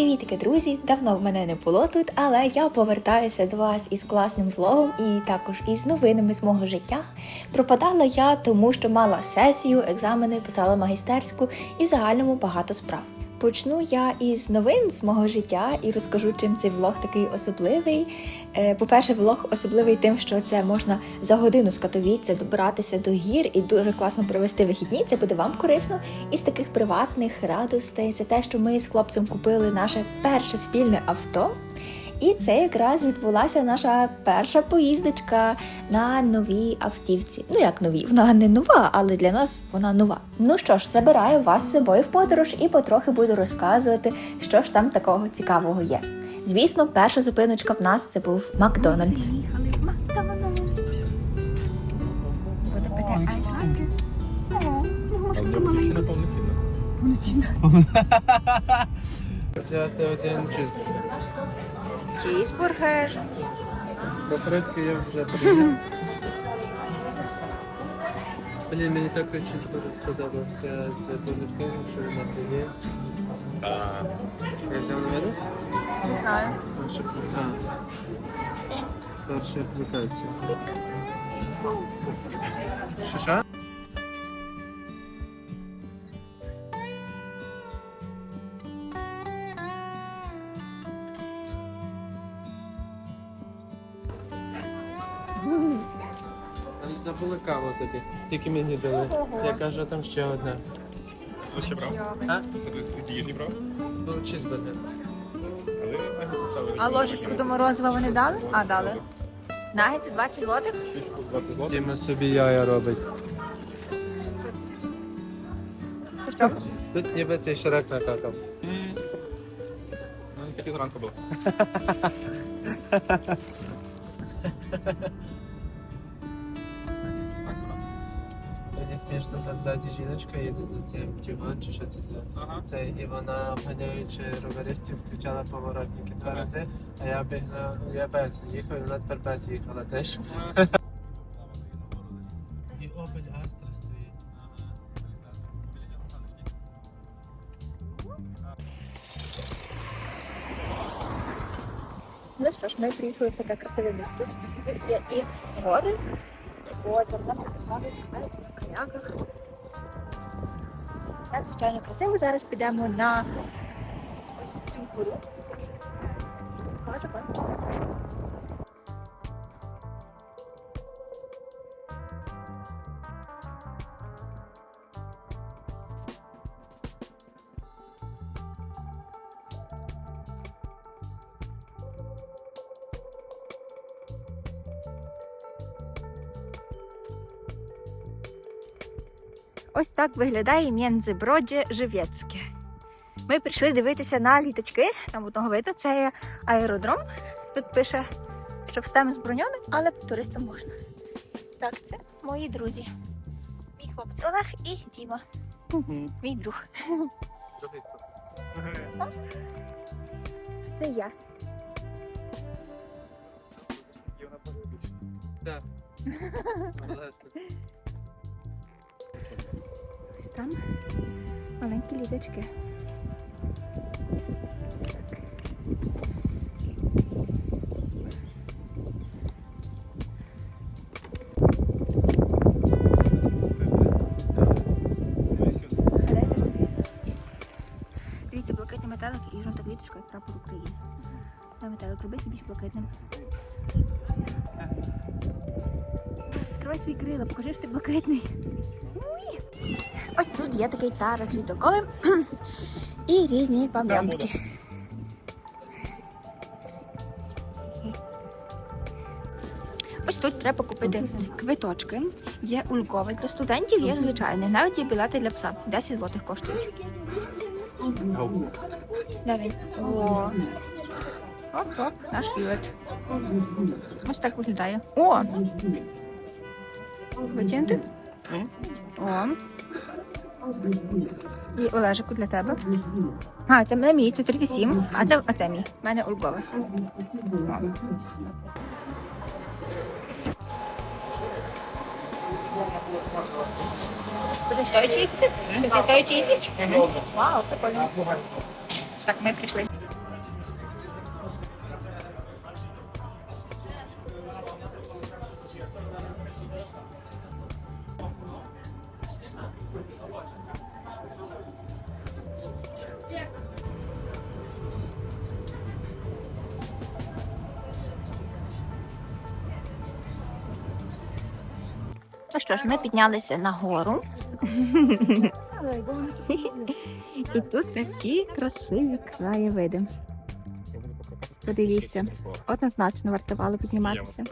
Привітики, друзі! Давно в мене не було тут, але я повертаюся до вас із класним влогом і також із новинами з мого життя. Пропадала я, тому що мала сесію, екзамени, писала магістерську і в загальному багато справ. Почну я із новин з мого життя і розкажу, чим цей влог такий особливий. Е, По-перше, влог особливий тим, що це можна за годину з Катовіця добиратися до гір і дуже класно провести вихідні. Це буде вам корисно. Із таких приватних радостей це те, що ми з хлопцем купили наше перше спільне авто. І це якраз відбулася наша перша поїздочка на новій автівці. Ну як новій, вона не нова, але для нас вона нова. Ну що ж, забираю вас з собою в подорож і потрохи буду розказувати, що ж там такого цікавого є. Звісно, перша зупиночка в нас це був Макдональдс. Повноцінна. Взяти один чизбургер. Чізбургер. По фредки я вже прийняв. Блін, мені так той чизбургер сподобався з бургерком, що він на є. Я взяв на винос? Не знаю. Перша а. Перша аплікація. Що що? Каву тобі. Тільки мені дали. Я кажу, там ще одна. Це ще брав? А? Це з їжі брав? Ну, чизбургер. Але. А ложечку до морозива вони дали? А, дали. Нагетси 20 злотих? 20 злотих. Діма собі яя робить. Ти що? Тут ніби цей шрек накакав. Ну, не зранку було. Мені смішно, там ззаді жіночка їде за цим тюган, чи що це за. Ага. Це і вона, обганяючи роверистів, включала поворотники два Ага. рази, а я біг на я без їхав, і вона тепер без їхала теж. І Opel Astra стоїть. Ну що ж, ми приїхали в таке красиве місце. Тут є і гори, озеро. Нам багато катаються на коняках. Надзвичайно красиво. Зараз підемо на ось цю гору. Покажу вам. Ось так виглядає Мєнзеброджі Живецьке. Ми прийшли дивитися на літачки. Там одного виду це є аеродром. Тут пише, що встем зброньований, але туристам можна. Так, це мої друзі. Мій хлопець Олег і Діма. Мій друг. Це я. Так. Там маленькі літачки. Так. Дивіться, блакитний метелик і жовта квіточка, як прапор України. На метелик робити більш блакитним. Відкривай свої крила, покажи, що ти блакитний. Ось тут є такий тарас літаковий і різні пам'ятки. Ось тут треба купити квиточки. Є ульговий для студентів, є звичайний. Навіть є білети для пса. 10 злотих коштують. Він? О. Оп-оп, наш білет. Ось так виглядає. О! Витягнути? О. І Олежику для тебе. А, це не мій, це 37, а це, а це мій. У мене Ольгове. Будемо стоячи їздити? Ти всі стоячи? Вау, прикольно. Так, ми прийшли. Ну що ж, ми піднялися нагору. І тут такі красиві краєвиди. Подивіться, однозначно вартувало підніматися.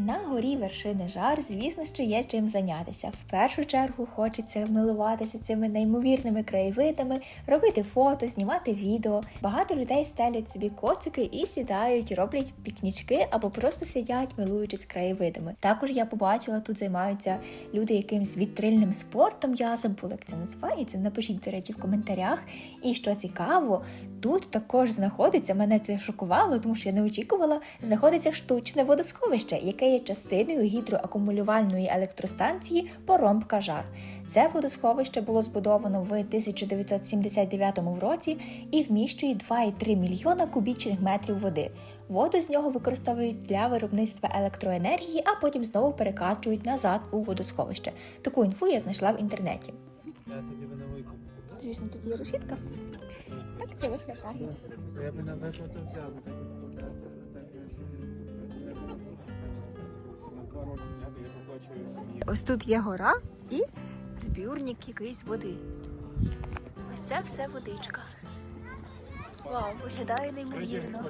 На горі вершини жар, звісно, що є чим зайнятися. В першу чергу хочеться милуватися цими неймовірними краєвидами, робити фото, знімати відео. Багато людей стелять собі коцики і сідають, роблять пікнічки або просто сидять, милуючись краєвидами. Також я побачила, тут займаються люди якимсь вітрильним спортом. Я забула, як це називається. Напишіть, до речі, в коментарях. І що цікаво, тут також знаходиться, мене це шокувало, тому що я не очікувала, знаходиться штучне водосховище, яке є частиною гідроакумулювальної електростанції Поромбка Жар. Це водосховище було збудовано в 1979 році і вміщує 2,3 мільйона кубічних метрів води. Воду з нього використовують для виробництва електроенергії, а потім знову перекачують назад у водосховище. Таку інфу я знайшла в інтернеті. Звісно, тут є решітка. Так це виглядає. Я би на вийку взяв, Ось тут є гора і збірник якийсь води. Ось це все водичка. Вау, виглядає неймовірно.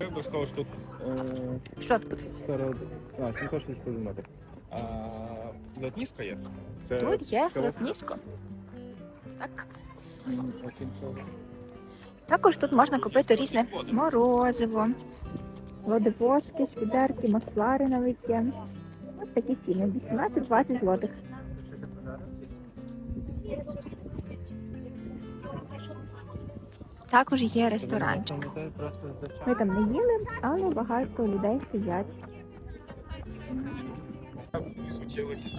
Я би сказав, що тут е, Що тут? старо... А, 761 метр. А льотніска є. Це Тут є скала. Так. Окрім цього. Також тут можна купити різне морозиво, водовозки, швідерки, маслари навіть є. Ось такі ціни. 18-20 злотих. Також є ресторанчик. Ми там не їли, але багато людей сидять.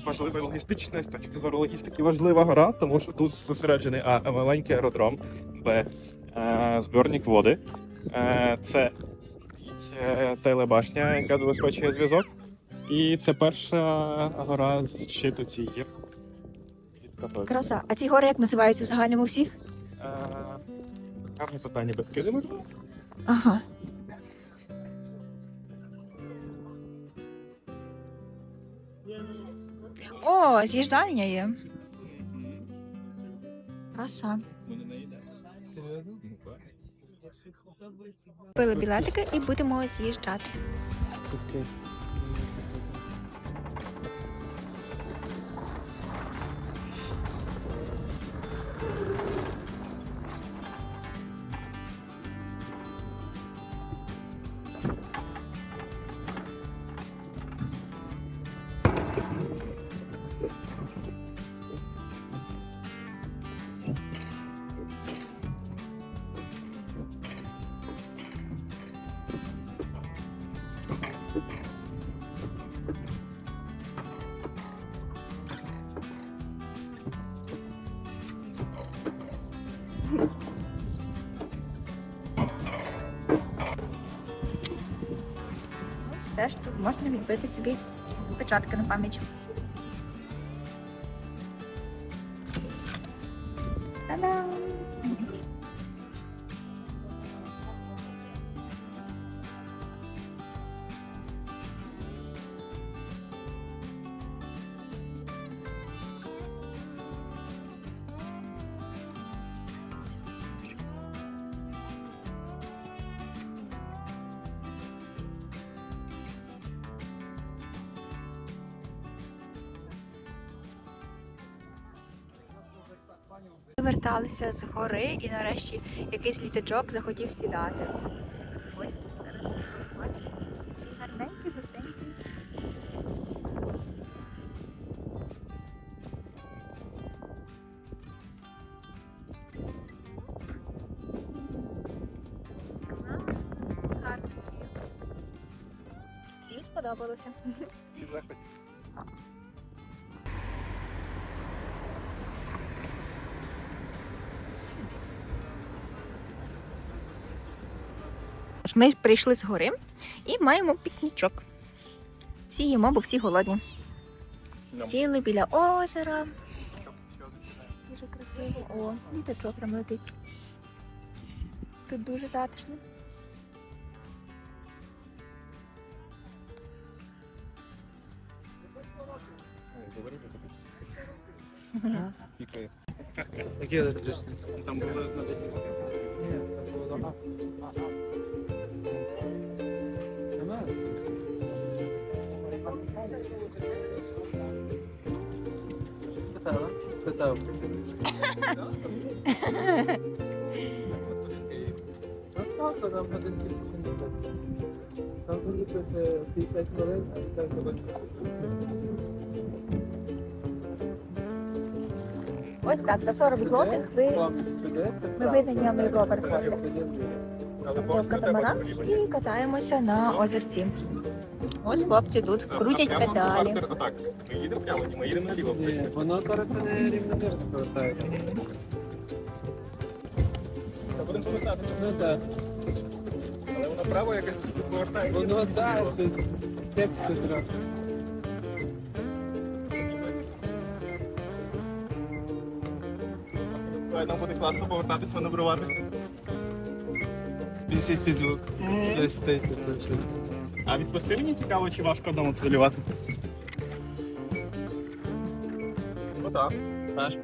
важлива логістична з логістики важлива гора, тому що тут зосереджений а маленький аеродром, б збірник води, е, це, телебашня, яка забезпечує зв'язок. І це перша гора з щиту цієї гір. Краса. А ці гори як називаються в загальному всіх? Е, Гарне питання без килимок. Ага. О, з'їжджальня є. Краса. Купили білетики і будемо з'їжджати. Можна відбити собі печатки на пам'ять. Верталися з гори і нарешті якийсь літачок захотів сідати. Ось тут зараз бачите. Гарненький, жовтенький. Гарно сів. Всім сподобалося. Тож ми прийшли з гори і маємо пікнічок. Всі їмо, бо всі голодні. Сіли біля озера. Дуже красиво. О, літачок там летить. Тут дуже затишно. Пікає. Там було на 10 років. Там заліпити 50 хвилин, а так буде. Ось так, за 40 злотих ви ми так. видаємо його переходимо. Але в катамаран і катаємося на озерці. Ось хлопці тут крутять педалі. Так, ми їдемо прямо, ми їдемо наліво. Ні, воно коротко не рівномірно повертається. Будемо повертати. Ну так. Але воно право якось повертає. Воно так, щось кепсько трохи. Нам буде класно повертатись, маневрувати. Бісить цей звук. Свистить. точно. А відпусти мені цікаво, чи важко вдома подолювати? Ну так, Знаєш,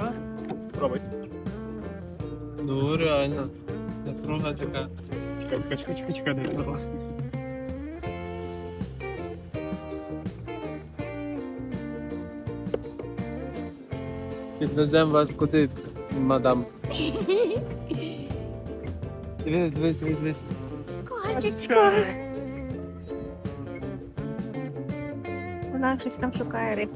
пробуй. Ну, реально. Напруга така. Чекай, чекай, чекай, чекай, чекай, дай продав. Підвеземо вас куди, мадам? Дивись, дивись, дивись, дивись. Качечка. Вона щось там шукає риб.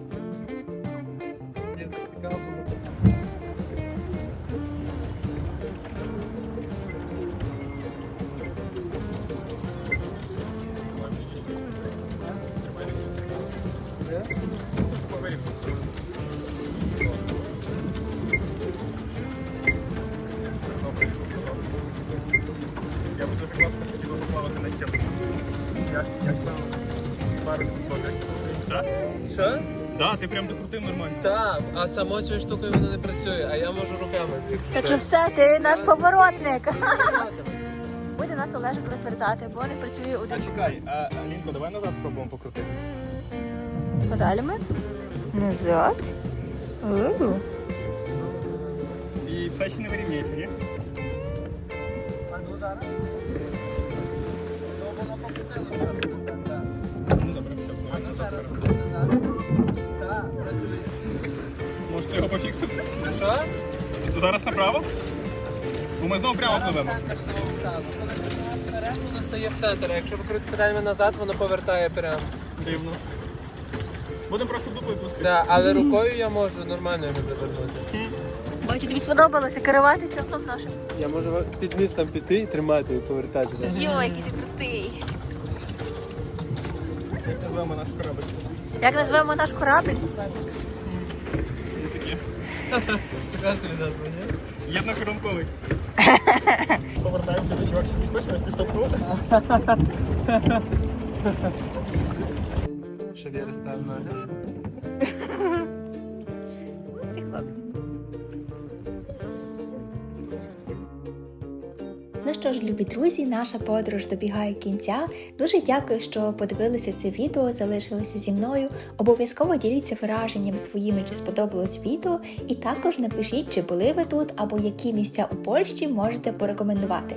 Прям докрутив нормально. Так, а само цією штукою воно не працює, а я можу руками. Так що все, ти наш поворотник. Буде нас Олежик розвертати, бо не працює А чекай, а Алінко, давай назад спробуємо покрутити. Подалями. Назад. У. І все ще не вирівняється, ні? Ну його пофіксив? Що? Це зараз направо? Бо ми знову прямо пливемо. Воно стає в центр, а якщо викрутити педальми назад, воно повертає прямо. Дивно. Будемо просто дупою пустити. Так, але рукою я можу нормально його завернути. Бачу, тобі сподобалося керувати човном нашим. Я можу під низ там піти і тримати і повертати. Йой, який ти крутий. Як називаємо наш корабль? Як назвемо наш корабль? Єднокорунковий. Повертаємося до чувак, що ти хочеш, підштовхнути. Щоб я став ноги. Ці хлопці. Що ж, любі друзі, наша подорож добігає кінця. Дуже дякую, що подивилися це відео, залишилися зі мною. Обов'язково діліться враженнями своїми, чи сподобалось відео, і також напишіть, чи були ви тут або які місця у Польщі можете порекомендувати.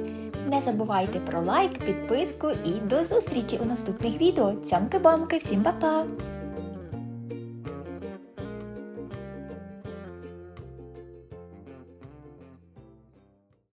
Не забувайте про лайк, підписку і до зустрічі у наступних відео. Цямки-бамки, всім па-па!